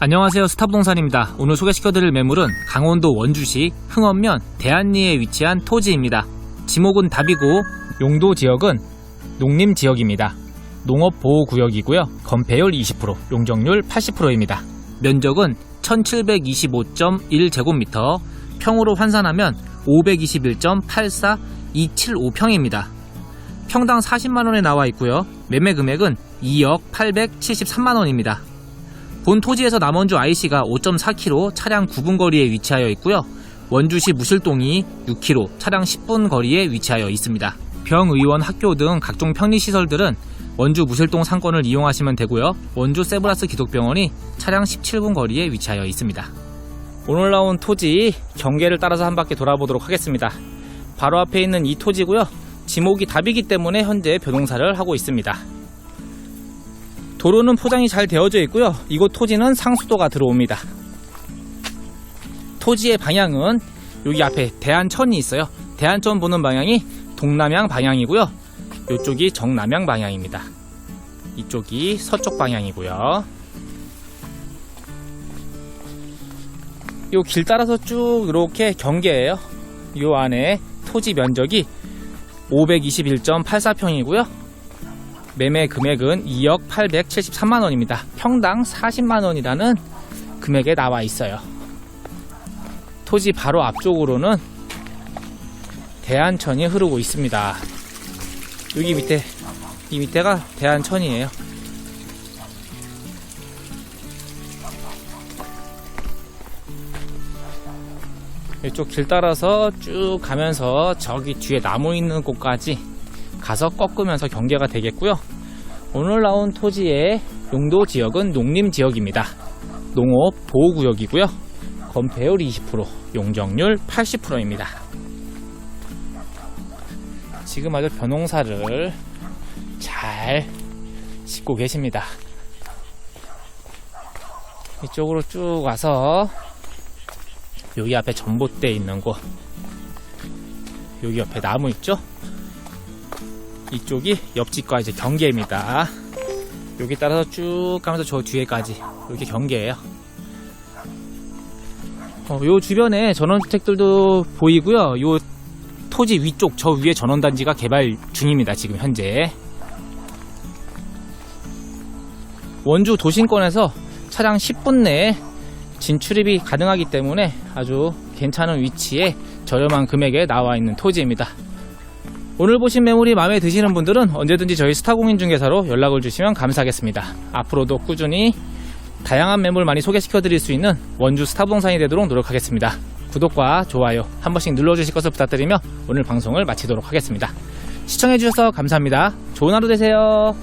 안녕하세요 스타부동산입니다. 오늘 소개시켜드릴 매물은 강원도 원주시 흥원면 대안리에 위치한 토지입니다. 지목은 답이고 용도 지역은 농림 지역입니다. 농업 보호 구역이고요. 건폐율 20%, 용적률 80%입니다. 면적은 1725.1제곱미터, 평으로 환산하면 521.84275평입니다. 평당 40만원에 나와 있고요. 매매 금액은 2억 873만원입니다. 본 토지에서 남원주 IC가 5.4km 차량 9분 거리에 위치하여 있고요. 원주시 무실동이 6km 차량 10분 거리에 위치하여 있습니다. 병의원 학교 등 각종 편의시설들은 원주 무실동 상권을 이용하시면 되고요. 원주 세브라스 기독병원이 차량 17분 거리에 위치하여 있습니다. 오늘 나온 토지 경계를 따라서 한 바퀴 돌아보도록 하겠습니다. 바로 앞에 있는 이 토지고요. 지목이 답이기 때문에 현재 벼농사를 하고 있습니다. 도로는 포장이 잘 되어져 있고요. 이곳 토지는 상수도가 들어옵니다. 토지의 방향은 여기 앞에 대한천이 있어요. 대한천 보는 방향이 동남향 방향이고요. 이쪽이 정남향 방향입니다. 이쪽이 서쪽 방향이고요. 이 길 따라서 쭉 이렇게 경계예요. 이 안에 토지 면적이 521.84평이고요. 매매 금액은 2억 873만 원입니다. 평당 40만 원이라는 금액에 나와 있어요. 토지 바로 앞쪽으로는 대한천이 흐르고 있습니다. 여기 밑에 이 밑에가 대한천이에요. 이쪽 길 따라서 쭉 가면서 저기 뒤에 나무 있는 곳까지 가서 꺾으면서 경계가 되겠고요. 오늘 나온 토지의 용도 지역은 농림 지역입니다. 농업 보호 구역이고요. 건폐율 20%, 용적률 80%입니다. 지금 아주 벼농사를 잘 짓고 계십니다. 이쪽으로 쭉 와서 여기 앞에 전봇대 있는 곳 여기 옆에 나무 있죠? 이쪽이 옆집과 이제 경계입니다. 여기 따라서 쭉 가면서 저 뒤에까지 이렇게 경계예요. 어, 요 주변에 전원주택들도 보이고요. 요 토지 위쪽 저 위에 전원단지가 개발 중입니다. 지금 현재 원주 도심권에서 차량 10분 내에 진출입이 가능하기 때문에 아주 괜찮은 위치에 저렴한 금액에 나와 있는 토지입니다. 오늘 보신 매물이 마음에 드시는 분들은 언제든지 저희 스타공인중개사로 연락을 주시면 감사하겠습니다. 앞으로도 꾸준히 다양한 매물 많이 소개시켜 드릴 수 있는 원주 스타부동산이 되도록 노력하겠습니다. 구독과 좋아요 한 번씩 눌러주실 것을 부탁드리며 오늘 방송을 마치도록 하겠습니다. 시청해주셔서 감사합니다. 좋은 하루 되세요.